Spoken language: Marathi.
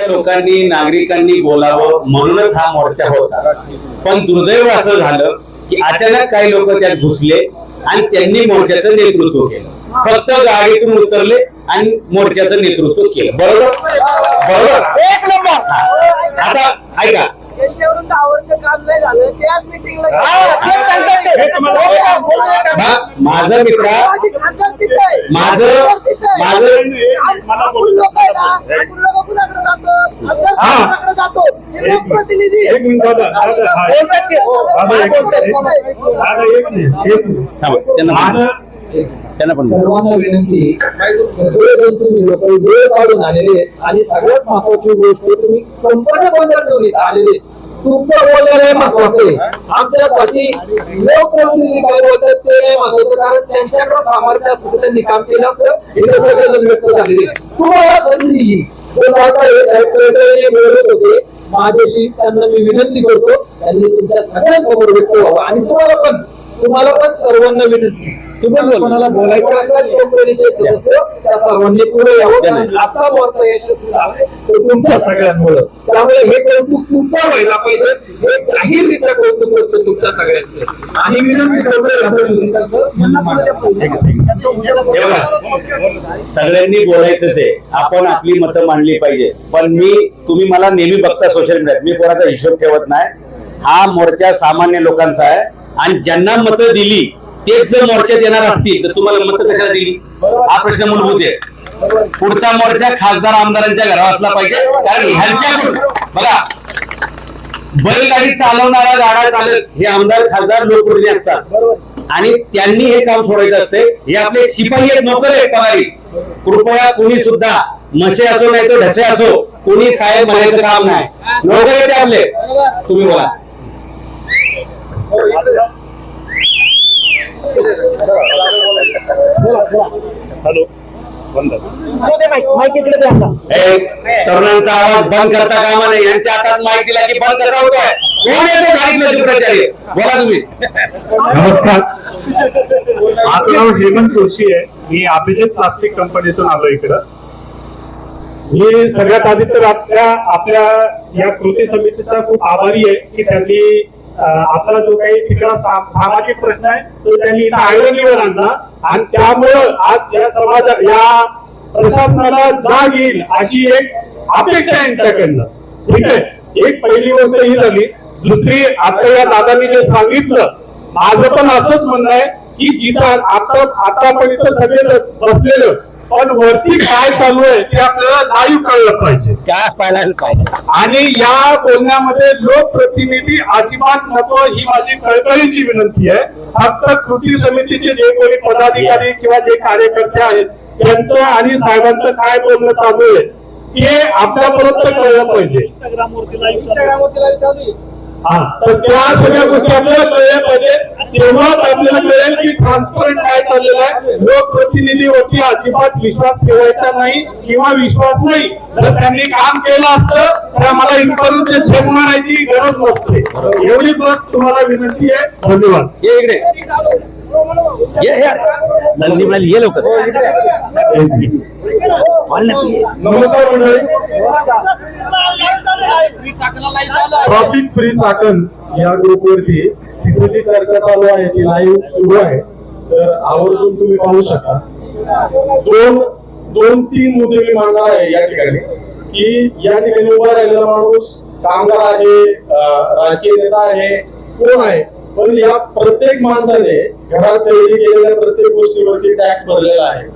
मोर्चाच्या लोकांनी नागरिकांनी बोलावं म्हणूनच हा मोर्चा होता. पण दुर्दैव असं झालं की अचानक काही लोक त्यात घुसले आणि त्यांनी मोर्चाचं नेतृत्व केलं. फक्त गाडीतून उतरले आणि मोर्चाचं नेतृत्व केलं. बरोबर? बरोबर? आता ऐका काम नाही झालं त्याच मिटिंगला हा, माझा मित्रा खासदार तिथे आहे. माझं- खासदार तिथे आहे. माझं- आप- आपण लोक आहे ना आपण लोक कुणाकडे जातो आमदार हा. कुणाकडे जातो हे लोकप्रतिनिधी एक मिनिट दादा, दादा, हा. बोलतात ते. दादा, एक कोणाकडे मिनिट. फोन आहे? दादा, एक मिनिट, एक मिनिट. थांबा, त्यांना बोलू. माझं त्यांना पण बोलू. सर्वांना विनंती सगळे जण तुम्ही लोक वेळ काढून आलेले आहेत. आणि सगळ्यात महत्वाची गोष्ट तुम्ही कंपन्या बंद इथं आलेले आहेत. तुमचं बोलणं हे महत्वाचं आहे आमच्यासाठी लोकप्रतिनिधी काय बोलतात ते नाही महत्वाचं कारण त्यांच्याकडे सामर्थ्य असतं त्यांनी काम केलं असतं सगळे व्यक्त झालेले. तुम्हाला संधी ही. साहेब बोलत होते माझ्याशी त्यांना मी विनंती करतो त्यांनी तुमच्या सगळ्यांसमोर व्यक्त व्हावं. आणि तुम्हाला पण तुम्हाला पण सर्वांना विनंती. तुम्ही कोणाला बोलायचं असेल कंपनीचे सदस्य त्या सर्वांनी पुढे यावं. आता मोर्चा यशस्वी तो तुमच्या सगळ्यांमुळे. त्यामुळे हे कौतुक तुमचं व्हायला पाहिजे. हे जाहीररित्या कौतुक करतो तुमच्या सगळ्यांचं. आणि विनंती करतो सगळ्यांनी बोलायचंच आहे. आपण आपली मतं मांडली पाहिजे. पण मी तुम्ही मला नेहमी बघता सोशल मीडियात मी कोणाचा हिशोब ठेवत नाही. हा मोर्चा सामान्य लोकांचा आहे. आणि ज्यांना मतं दिली तेच जर मोर्चात येणार असतील तर तुम्हाला मतं कशाला दिली? हा प्रश्न मूलभूत आहे. पुढचा मोर्चा खासदार आमदारांच्या घरावर असला पाहिजे. कारण ह्यांच्या बघा बैलगाडी चालवणारा गाडा चालक हे आमदार खासदार लोकप्रतिनिधी असतात. आणि त्यांनी हे काम सोडायचं असते हे आपले शिपाई आहेत नोकर आहेत पगारी. कृपया कुणी सुद्धा मशे असो नाही तर ढसे असो कुणी साहेब म्हणायचं काम नाही. नोकर आहेत आपले. तुम्ही बोला. हॅलो. बंद. माईक. इकडे द्या आता. हे तरुणांचा आवाज बंद करता कामा नाही यांच्या हातात माहिती दिला की बंद कसा होतोय कोण येतो गाडीतलं शुक्राचार्य बोला तुम्ही. नमस्कार. माझं नाव हेमंत जोशी आहे. मी अभिजित प्लास्टिक कंपनीतून आलो इकडं. मी सगळ्यात आधी तर आपल्या आपल्या या कृती समितीचा खूप आभारी आहे की त्यांनी आपला जो काही तिकडा सामाजिक प्रश्न आहे तो त्यांनी इथं आणला. आणि त्यामुळं आज या समाजा या प्रशासनाला जाग येईल अशी एक अपेक्षा आहे यांच्याकडनं ठीक आहे? एक पहिली गोष्ट ही झाली. दुसरी आता या दादांनी जे सांगितलं माझं पण असंच म्हणणं आहे की जिथं आता आतापर्यंत सगळे बसलेलं पण वरती काय चालू आहे ते आपल्याला लाईव्ह कळलं पाहिजे. काय पाहायला पाहिजे आणि या बोलण्यामध्ये लोकप्रतिनिधी अजिबात नको ही माझी कळकळीची विनंती आहे. फक्त कृती समितीचे जे कोणी पदाधिकारी किंवा जे कार्यकर्ते आहेत त्यांचं आणि साहेबांचं काय बोलणं चालू आहे ते आपल्यापर्यंत कळलं पाहिजे. तर त्या सगळ्या गोष्टी आपल्याला कळल्या पाहिजे. तेव्हाच आपल्याला कळेल की ट्रान्सपरंट काय चाललेलं आहे. लोकप्रतिनिधीवरती अजिबात विश्वास ठेवायचा नाही किंवा विश्वास नाही. जर त्यांनी काम केलं असतं तर आम्हाला इथपर्यंत झेप मारायची गरज नसते. एवढी बस तुम्हाला विनंती आहे. धन्यवाद. इकडे. ये संदीप ये ये. नमस्कार मंडळी. ट्रॉफिक फ्री चाकण या ग्रुपवरती जी चर्चा चालू आहे ती लाईव्ह सुरू आहे. तर आवर्जून तुम्ही पाहू शकता. दोन दोन तीन मुद्दे मी मांडणार आहे या ठिकाणी. की या ठिकाणी उभा राहिलेला माणूस कामगार आहे राजकीय नेता आहे कोण आहे? पण या प्रत्येक माणसाने घरात तयारी केलेल्या प्रत्येक गोष्टीवरती टॅक्स भरलेला आहे.